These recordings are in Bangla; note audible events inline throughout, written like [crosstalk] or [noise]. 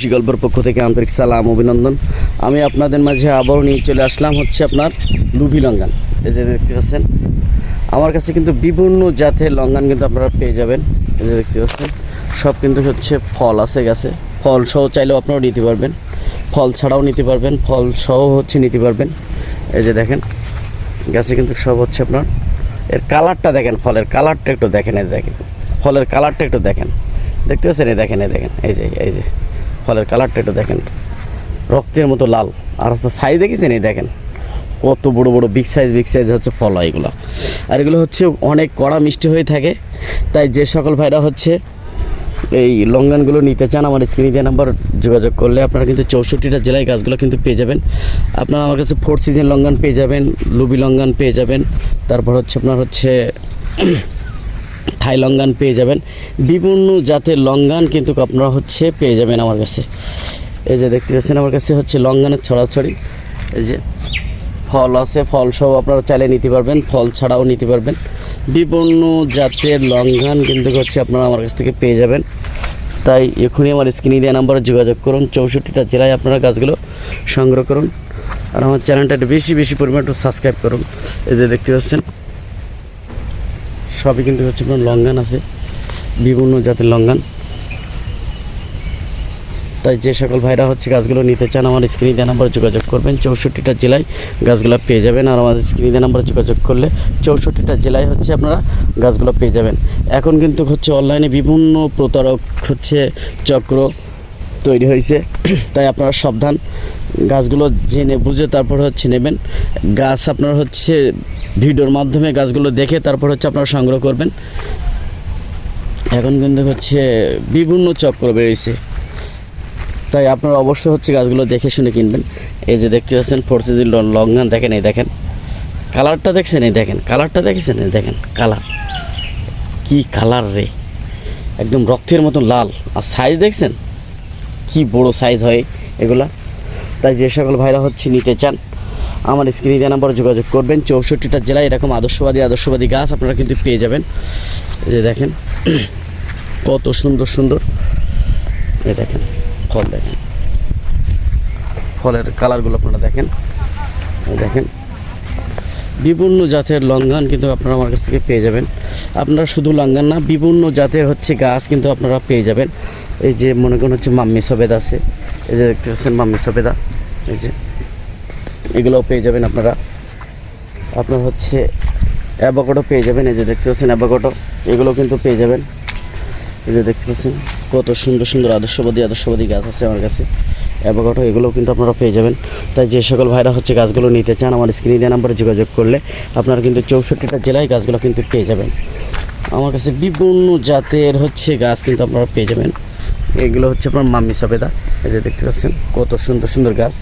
কৃষি গল্পের পক্ষ থেকে আন্তরিক সালাম, অভিনন্দন। আমি আপনাদের মাঝে আবারও নিয়ে চলে আসলাম হচ্ছে আপনার লুভি লঙ্গান। এই যে দেখতে পাচ্ছেন, আমার কাছে কিন্তু বিভিন্ন জাতের লঙ্গান কিন্তু আপনারা পেয়ে যাবেন। এই যে দেখতে পাচ্ছেন, সব কিন্তু হচ্ছে ফল আছে গাছে। ফল সহ চাইলেও আপনারাও নিতে পারবেন। ফল ছাড়াও নিতে পারবেন, ফল সহ হচ্ছে নিতে পারবেন। এই যে দেখেন, গাছে কিন্তু সব হচ্ছে আপনার, এর কালারটা দেখেন, ফলের কালারটা একটু দেখেন, এই দেখেন। ফলের কালারটা একটু দেখেন। দেখতে পাচ্ছেন? এই দেখেন এই দেখেন, এই যে এই যে। ফলের কালারটা একটু দেখেন। রক্তের মতো লাল। আর হচ্ছে সাইজ দেখেছেন? এই দেখেন। কত বড় বড় বিগ সাইজ বিগ সাইজ হচ্ছে ফল হয় এগুলো। আর এগুলো হচ্ছে অনেক কড়া মিষ্টি হয়ে থাকে। তাই যে সকল ভাইরা হচ্ছে এই লঙ্গানগুলো নিতে চান, আমার স্ক্রিনে দেওয়া নাম্বার যোগাযোগ করলে আপনারা কিন্তু চৌষট্টিটা জেলায় গাছগুলো কিন্তু পেয়ে যাবেন। আপনারা আমার কাছে ফোর সিজন লঙ্গান পেয়ে যাবেন, লুবি লঙ্গান পেয়ে যাবেন। তারপর হচ্ছে আপনার হচ্ছে থাই লঙ্গান পেয়ে যাবেন? বিভিন্ন জাতের লঙ্গান কিন্তু আপনারা হচ্ছে পেয়ে যাবেন আমার কাছে। এই যে দেখতে পাচ্ছেন আমার কাছে হচ্ছে লঙ্গানের ছড়াছড়ি। এই যে ফল আছে, ফল সহ আপনারা চাইলে নিতে পারবেন, ফল ছাড়াও নিতে পারবেন। বিভিন্ন জাতের লঙ্ঘন কিন্তু হচ্ছে আপনারা আমার কাছ থেকে পেয়ে যাবেন। তাই এখনই আমার স্ক্রিনে দেওয়া নাম্বারে যোগাযোগ করুন, চৌষট্টিটা জেলায় আপনারা গাছগুলো সংগ্রহ করুন। আর আমার চ্যানেলটা একটু বেশি বেশি পরিমাণ একটু সাবস্ক্রাইব করুন। এই যে দেখতে পাচ্ছেন সবই কিন্তু হচ্ছে লঙ্ঘন আছে, বিভিন্ন জাতের লঙ্গান। তাই যে সকল ভাইরা হচ্ছে গাছগুলো নিতে চান, আমার স্ক্রিনে দেওয়া নাম্বারে যোগাযোগ করবেন। চৌষট্টিটা জেলায় গাছগুলো পেয়ে যাবেন আর আমাদের স্ক্রিনে দেওয়া নাম্বারে যোগাযোগ করলে চৌষট্টিটা জেলায় হচ্ছে আপনারা গাছগুলো পেয়ে যাবেন। এখন কিন্তু হচ্ছে অনলাইনে বিভিন্ন প্রতারক হচ্ছে চক্র তৈরি হয়েছে, তাই আপনারা সাবধান। গাছগুলো জেনে বুঝে তারপর হচ্ছে নেবেন। গাছ আপনার হচ্ছে ভিডিওর মাধ্যমে গাছগুলো দেখে তারপর হচ্ছে আপনারা সংগ্রহ করবেন। এখন কিন্তু হচ্ছে বিভিন্ন চক্র বেরিয়েছে। তাই আপনারা অবশ্যই হচ্ছে গাছগুলো দেখে শুনে কিনবেন। এই যে দেখতে পাচ্ছেন ফোর সিজন লঙ্গান দেখেন, এই দেখেন। কালারটা দেখছেন, এই দেখেন। কালারটা দেখেছেন, এই দেখেন। কালার কি কালার রে? একদম রক্তের মতো লাল। আর সাইজ দেখছেন? কি বড় সাইজ হয় এগুলা? তাই যে সকল ভাইরা হচ্ছে নিতে চান আমার স্ক্রিনে দেওয়া নাম্বারে যোগাযোগ করবেন। চৌষট্টিটা জেলায় এরকম আদর্শবাদী আদর্শবাদী গাছ আপনারা কিন্তু পেয়ে যাবেন। যে দেখেন, [clears throat] কত সুন্দর সুন্দর। এই দেখেন, ফল দেখেন। ফলের কালারগুলো আপনারা দেখেন। দেখেন বিভিন্ন জাতের লঙ্ঘন কিন্তু আপনারা আমার কাছ থেকে পেয়ে যাবেন। আপনারা শুধু লঙ্ঘন না বিভিন্ন জাতের হচ্ছে গাছ কিন্তু আপনারা পেয়ে যাবেন। এই যে মনে করেন হচ্ছে মাম্মি সবেদা আছে। এই যে দেখতে পাচ্ছেন মাম্মি সবেদা। এই যে এগুলোও পেয়ে যাবেন আপনারা। আপনার হচ্ছে অ্যাভোকাডো পেয়ে যাবেন, এই যে দেখতে পাচ্ছেন অ্যাভোকাডো এগুলো কিন্তু পেয়ে যাবেন। এই যে দেখতে পাচ্ছেন, কত সুন্দর সুন্দর আদর্শবাদী আদর্শবাদী গাছ আছে আমার কাছে। অ্যাভোকাডো এগুলোও কিন্তু আপনারা পেয়ে যাবেন। তাই যে সকল ভাইরা হচ্ছে গাছগুলো নিতে চান, আমার স্ক্রিনে দেওয়া নাম্বারে যোগাযোগ করলে আপনারা কিন্তু চৌষট্টিটা জেলায় গাছগুলো কিন্তু পেয়ে যাবেন। আমার কাছে বিভিন্ন জাতের হচ্ছে গাছ কিন্তু আপনারা পেয়ে যাবেন। এগুলো হচ্ছে আপনার মাম্মি সবেদা, এই যে দেখতে পাচ্ছেন, কত সুন্দর সুন্দর গাছ।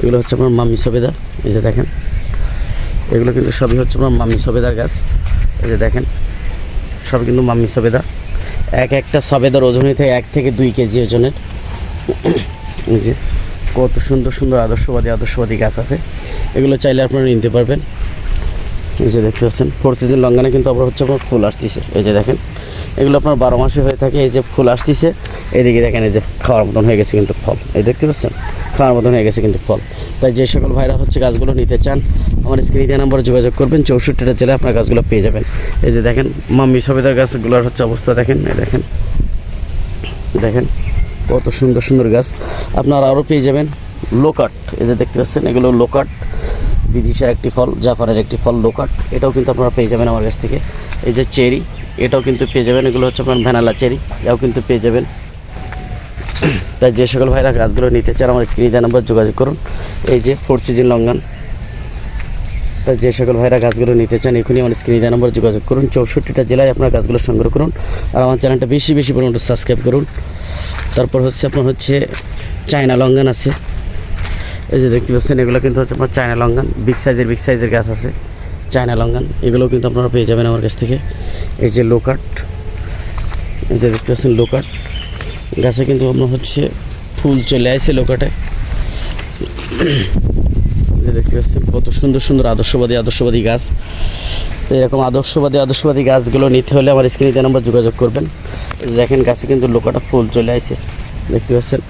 এগুলো হচ্ছে আপনার মাম্মি সবেদার এই যে দেখেন। এগুলো কিন্তু সবই হচ্ছে আপনার মাম্মি সবেদার গাছ, এই যে দেখেন। সব কিন্তু মাম্মি সবেদা। এক একটা সবেদার ওজনই থেকে এক থেকে দুই কেজি ওজনের। যে কত সুন্দর সুন্দর আদর্শবাদী আদর্শবাদী গাছ আছে। এগুলো চাইলে আপনারা নিতে পারবেন। এই যে দেখতে পাচ্ছেন, ফোর সিজন লঙ্গানে কিন্তু আবার হচ্ছে আপনার ফুল আসতেছে। এই যে দেখেন, এগুলো আপনার বারো মাসে হয়ে থাকে, এই যে ফুল আসতেছে। এদিকে দেখেন, এই যে খাওয়ার মতন হয়ে গেছে কিন্তু ফল। এই দেখতে পাচ্ছেন? খাওয়ার মতন হয়ে গেছে কিন্তু ফল। তাই যে সকল ভাইরা হচ্ছে গাছগুলো নিতে চান, আমার স্ক্রিনে দেওয়া নাম্বারে যোগাযোগ করবেন, চৌষট্টিটা জেলায় আপনার গাছগুলো পেয়ে যাবেন। এই যে দেখেন, মাম্মি সবেদার গাছগুলোর হচ্ছে অবস্থা দেখেন, এই দেখেন। দেখেন, কত সুন্দর সুন্দর গাছ। আপনারা আরও পেয়ে যাবেন লোকাট এই যে দেখতে পাচ্ছেন, এগুলো লোকাট বিদিশার একটি ফল, জাপানের একটি ফল, লোকাট। এটাও কিন্তু আপনারা পেয়ে যাবেন আমার কাছ থেকে। এই যে চেরি, এটাও কিন্তু পেয়ে যাবেন। এগুলো হচ্ছে আপনার ভ্যানালা চেরি, এটাও কিন্তু পেয়ে যাবেন। তাই যে সকল ভাইরা গাছগুলো নিতে চান, আমার স্ক্রিনে দেওয়া নাম্বার যোগাযোগ করুন। এই যে ফোর সিজন লঙ্গান তাই যে সকল ভাইরা গাছগুলো নিতে চান, এখনই আমার স্ক্রিনে দেওয়া নাম্বার যোগাযোগ করুন। চৌষট্টিটা জেলায় আপনার গাছগুলো সংগ্রহ করুন। আর আমার চ্যানেলটা বেশি বেশি পরিমাণে সাবস্ক্রাইব করুন। তারপর হচ্ছে আপনার হচ্ছে চায়না লঙ্গান আছে। এই যে দেখতে পাচ্ছেন, এগুলো কিন্তু হচ্ছে আপনার চায়না লঙ্গান বিগ সাইজের বিগ সাইজের গাছ আছে, চায়না লঙ্গান এগুলো কিন্তু আপনারা পেয়ে যাবেন আমার কাছ থেকে। এই যে লোকাট, এই যে দেখতে পাচ্ছেন লোকাট, গাছে কিন্তু আপনার হচ্ছে ফুল চলে আসে লোকাটে। যে দেখতে পাচ্ছেন, কত সুন্দর সুন্দর আদর্শবাদী আদর্শবাদী গাছ। তো এরকম আদর্শবাদী আদর্শবাদী গাছগুলো নিতে হলে আমার স্ক্রিনে নাম্বার যোগাযোগ করবেন। দেখেন গাছে কিন্তু লোকাটা ফুল চলে আসে। দেখতে পাচ্ছেন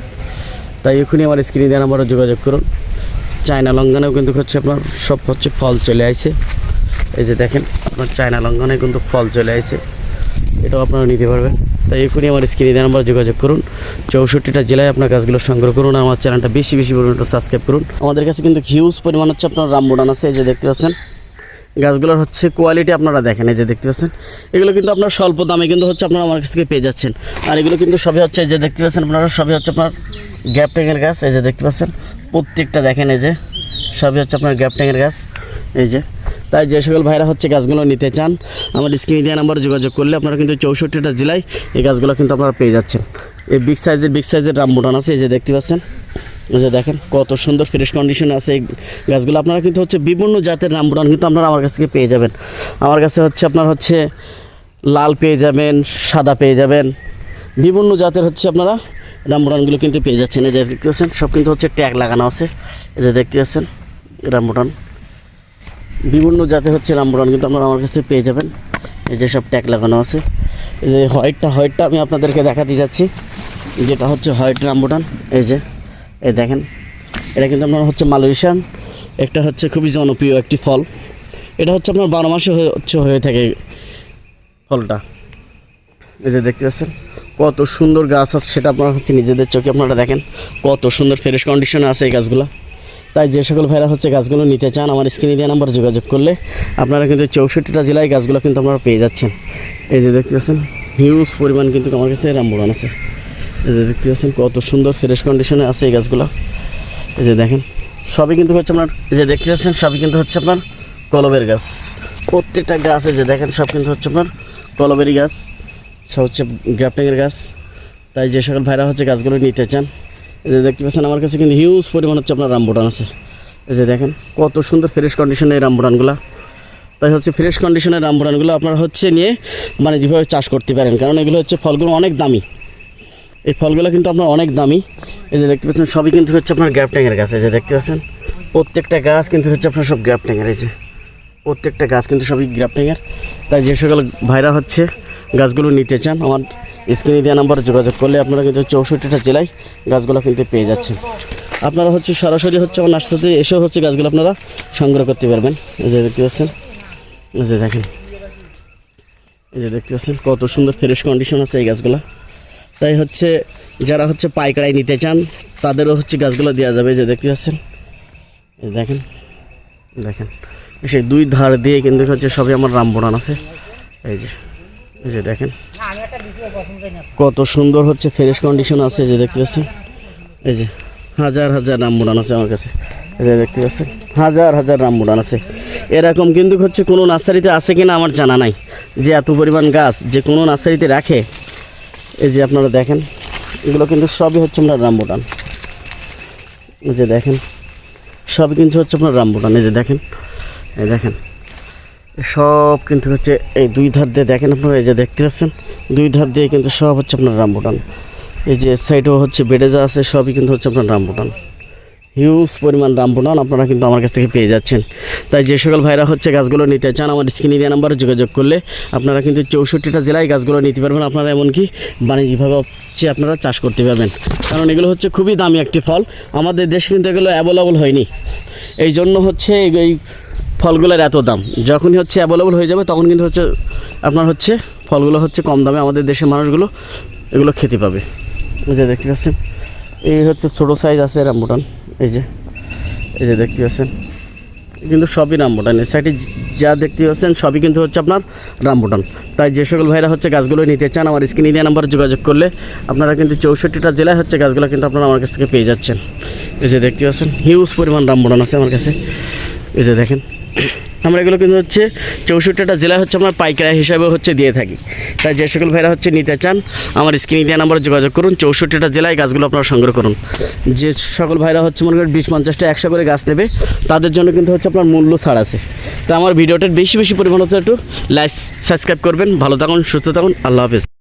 তাই এখনই আমার স্ক্রিনে দেওয়া নাম্বারও যোগাযোগ করুন। চায়না লঙ্ঘনেও কিন্তু হচ্ছে আপনার সব হচ্ছে ফল চলে আসে এই যে দেখেন, আপনার চায়না লঙ্ঘনে কিন্তু ফল চলে আসে এটাও আপনারা নিতে পারবেন। তাই এখনই আমার স্ক্রিনে দেওয়া নাম্বার যোগাযোগ করুন। চৌষট্টিটা জেলায় আপনার গাছগুলো সংগ্রহ করুন আমার চ্যানেলটা বেশি বেশি পরিমাণে সাবস্ক্রাইব করুন। আমাদের কাছে কিন্তু হিউজ পরিমাণ হচ্ছে আপনার রামবোডান আছে, এই যে দেখতে পাচ্ছেন। গাছগুলোর হচ্ছে কোয়ালিটি আপনারা দেখেন, এই যে দেখতে পাচ্ছেন। এগুলো কিন্তু আপনার স্বল্প দামে কিন্তু হচ্ছে আপনারা আমার কাছ থেকে পেয়ে যাচ্ছেন। আর এগুলো কিন্তু সবই হচ্ছে এই যে দেখতে পাচ্ছেন আপনারা, সবই হচ্ছে আপনার গ্যাপ ট্যাঙের গাছ, এই যে দেখতে পাচ্ছেন। প্রত্যেকটা দেখেন এই যে, সবই হচ্ছে আপনার গ্যাপ ট্যাঙের গাছ, এই যে। তাই যে সকল ভাইরা হচ্ছে গাছগুলো নিতে চান, আমার স্ক্রিনে দেওয়া নাম্বারে যোগাযোগ করলে আপনারা কিন্তু চৌষট্টিটা জেলায় এই গাছগুলো কিন্তু আপনারা পেয়ে যাচ্ছেন। এই বিগ সাইজের বিগ সাইজের রামবুটান আছে, এই যে দেখতে পাচ্ছেন। এই যে দেখেন, কত সুন্দর ফ্রেশ কন্ডিশন আছে এই গাছগুলো। আপনারা কিন্তু হচ্ছে বিভিন্ন জাতের রামবুটান কিন্তু আপনারা আমার কাছ থেকে পেয়ে যাবেন। আমার কাছে হচ্ছে আপনার হচ্ছে লাল পেয়ে যাবেন, সাদা পেয়ে যাবেন। বিভিন্ন জাতের হচ্ছে আপনারা রামবুটানগুলো কিন্তু পেয়ে যাচ্ছেন। এই যে দেখতে পাচ্ছেন, সব কিন্তু হচ্ছে ট্যাগ লাগানো আছে। এই যে দেখতে পাচ্ছেন রামবুটান বিভিন্ন জাতের হচ্ছে রামবুটান কিন্তু আপনারা আমার কাছ থেকে পেয়ে যাবেন। এই যে সব ট্যাগ লাগানো আছে। এই যে হোয়াইটটা হোয়াইটটা আমি আপনাদেরকে দেখাতে যাচ্ছি। যেটা হচ্ছে হোয়াইট রামবুটান এই যে এই দেখেন, এটা কিন্তু আপনার হচ্ছে মালয়েশিয়ান, একটা হচ্ছে খুবই জনপ্রিয় একটি ফল। এটা হচ্ছে আপনার বারো মাসে হচ্ছে হয়ে থাকে ফলটা। এই যে দেখতে পাচ্ছেন, কত সুন্দর গাছ আছে, সেটা আপনারা হচ্ছে নিজেদের চোখে আপনারা দেখেন, কত সুন্দর ফ্রেশ কন্ডিশনে আছে এই গাছগুলো। তাই যে সকল ভাইরা হচ্ছে গাছগুলো নিতে চান, আমার স্ক্রিনে দেওয়া নাম্বার যোগাযোগ করলে আপনারা কিন্তু চৌষট্টিটা জেলায় গাছগুলো কিন্তু আপনারা পেয়ে যাচ্ছেন। এই যে দেখতে পাচ্ছেন হিউজ পরিমাণ কিন্তু আমার কাছে রামবুরান আছে। এই যে দেখতে পাচ্ছেন কত সুন্দর ফ্রেশ কন্ডিশনে আছে এই গাছগুলো। এই যে দেখেন, সবই কিন্তু হচ্ছে আপনার, এই যে দেখতে পাচ্ছেন, সবই কিন্তু হচ্ছে আপনার কলবের গাছ। প্রত্যেকটা গাছ, এই যে দেখেন, সব কিন্তু হচ্ছে আপনার কলবেরই গাছ, সব হচ্ছে গ্রাফটিংয়ের গাছ। তাই যে সকল ভাইরা হচ্ছে গাছগুলো নিতে চান, এই যে দেখতে পাচ্ছেন, আমার কাছে কিন্তু হিউজ পরিমাণ হচ্ছে আপনার রামবুটান আছে। এই যে দেখেন, কত সুন্দর ফ্রেশ কন্ডিশনে এই রামবুটানগুলো। তাই হচ্ছে ফ্রেশ কন্ডিশনের রামবুটানগুলো আপনারা হচ্ছে নিয়ে মানে যেভাবে চাষ করতে পারেন, কারণ এগুলো হচ্ছে ফলগুলো অনেক দামি। এই ফলগুলো কিন্তু আপনার অনেক দামি। এই যে দেখতে পাচ্ছেন, সবই কিন্তু হচ্ছে আপনার গ্যাপ ট্যাঙের গাছ। এই যে দেখতে পাচ্ছেন, প্রত্যেকটা গাছ কিন্তু হচ্ছে আপনার সব গ্যাপ ট্যাঙের এই যে প্রত্যেকটা গাছ কিন্তু সবই গ্যাপ ট্যাঙের তাই যে সকল ভাইরা হচ্ছে গাছগুলো নিতে চান, আমার স্ক্রিনে দেওয়া নাম্বারে যোগাযোগ করলে আপনারা কিন্তু চৌষট্টিটা জেলায় গাছগুলো কিন্তু পেয়ে যাচ্ছেন। আপনারা হচ্ছে সরাসরি হচ্ছে আমার নার্সারিতে এসেও হচ্ছে গাছগুলো আপনারা সংগ্রহ করতে পারবেন। এই যে দেখতে পাচ্ছেন, এই যে দেখেন, এই যে দেখতে পাচ্ছেন, কত সুন্দর ফ্রেশ কন্ডিশন আছে এই গাছগুলো। তাই হচ্ছে যারা হচ্ছে পাইকারাই নিতে চান, তাদেরও হচ্ছে গাছগুলো দেওয়া যাবে যে দেখতে পাচ্ছেন? দেখেন দেখেন। সেই দুই ধার দিয়ে কিন্তু হচ্ছে সবই আমার রামবোড়ান আছে। এই যে এই যে দেখেন। কত সুন্দর হচ্ছে ফ্রেশ কন্ডিশন আছে যে দেখতে পাচ্ছেন? এই যে, হাজার হাজার রামবোড়ান আছে আমার কাছে। এই যে দেখতে পাচ্ছেন? হাজার হাজার রামবোড়ান আছে। এরকম কিন্তু হচ্ছে কোনো নার্সারিতে আছে কিনা আমার জানা নাই। যে এত পরিমাণ গাছ যে কোনো নার্সারিতে রাখে এই যে আপনারা দেখেন, এগুলো কিন্তু সবই হচ্ছে আপনার রামবুটান। এই যে দেখেন, সবই কিন্তু হচ্ছে আপনার রামবুটান। এই যে দেখেন, এই দেখেন, সব কিন্তু হচ্ছে এই দুই ধার দিয়ে দেখেন আপনারা, এই যে দেখতে পাচ্ছেন, দুই ধার দিয়ে কিন্তু সব হচ্ছে আপনার রামবুটান। এই যে সাইডেও হচ্ছে বেডে যা আছে, সবই কিন্তু হচ্ছে আপনার রামবুটান। হিউজ পরিমাণ রামবুটান আপনারা কিন্তু আমার কাছ থেকে পেয়ে যাচ্ছেন। তাই যে সকল ভাইরা হচ্ছে গাছগুলো নিতে চান আমার স্ক্রিনে দেওয়া নাম্বারে যোগাযোগ করলে আপনারা কিন্তু চৌষট্টিটা জেলায় গাছগুলো নিতে পারবেন। আপনারা এমনকি বাণিজ্যিকভাবে হচ্ছে আপনারা চাষ করতে পারবেন। কারণ এগুলো হচ্ছে খুবই দামি একটি ফল। আমাদের দেশে কিন্তু এগুলো অ্যাভেলেবল হয়নি। এই জন্য হচ্ছে এই- ফলগুলোর এত দাম। যখনই হচ্ছে অ্যাভেলেবল হয়ে যাবে, তখন কিন্তু হচ্ছে আপনার হচ্ছে ফলগুলো হচ্ছে কম দামে আমাদের দেশের মানুষগুলো এগুলো খেতে পাবে। যে দেখতে পাচ্ছেন, এই হচ্ছে ছোটো সাইজ আছে রামবুটান এই যে এই যে দেখতে পাচ্ছেন। কিন্তু সবই রামবুটান। এই সাইডে যা দেখতে পাচ্ছেন, সবই কিন্তু হচ্ছে আপনার রামবুটান। তাই যে সকল ভাইরা হচ্ছে গাছগুলো নিতে চান, আমার স্ক্রিনে দেওয়া নাম্বারে যোগাযোগ করলে আপনারা কিন্তু চৌষট্টিটা জেলায় হচ্ছে গাছগুলো কিন্তু আপনারা আমার কাছ থেকে পেয়ে যাচ্ছেন। এই যে দেখতে পাচ্ছেন হিউজ পরিমাণ রামবুটান আছে আমার কাছে। এই যে দেখেন আমরা এগুলো কিন্তু হচ্ছে চৌষট্টিটা জেলায় হচ্ছে আমরা পাইকারি হিসাবে হচ্ছে দিয়ে থাকি। তাই যে সকল ভাইরা হচ্ছে নিতে চান, আমার স্ক্রিনে দেওয়া নাম্বারে যোগাযোগ করুন, চৌষট্টিটা জেলায় গাছগুলো আপনারা সংগ্রহ করুন। যে সকল ভাইরা হচ্ছে মনে করেন বিশ পঞ্চাশটা একশো করে গাছ নেবে, তাদের জন্য কিন্তু হচ্ছে আপনার মূল্য ছাড় আছে। তো আমার ভিডিওটার বেশি বেশি পরিমাণ হচ্ছে একটু লাইক সাবস্ক্রাইব করবেন, ভালো থাকুন, সুস্থ থাকুন, আল্লাহ হাফেজ।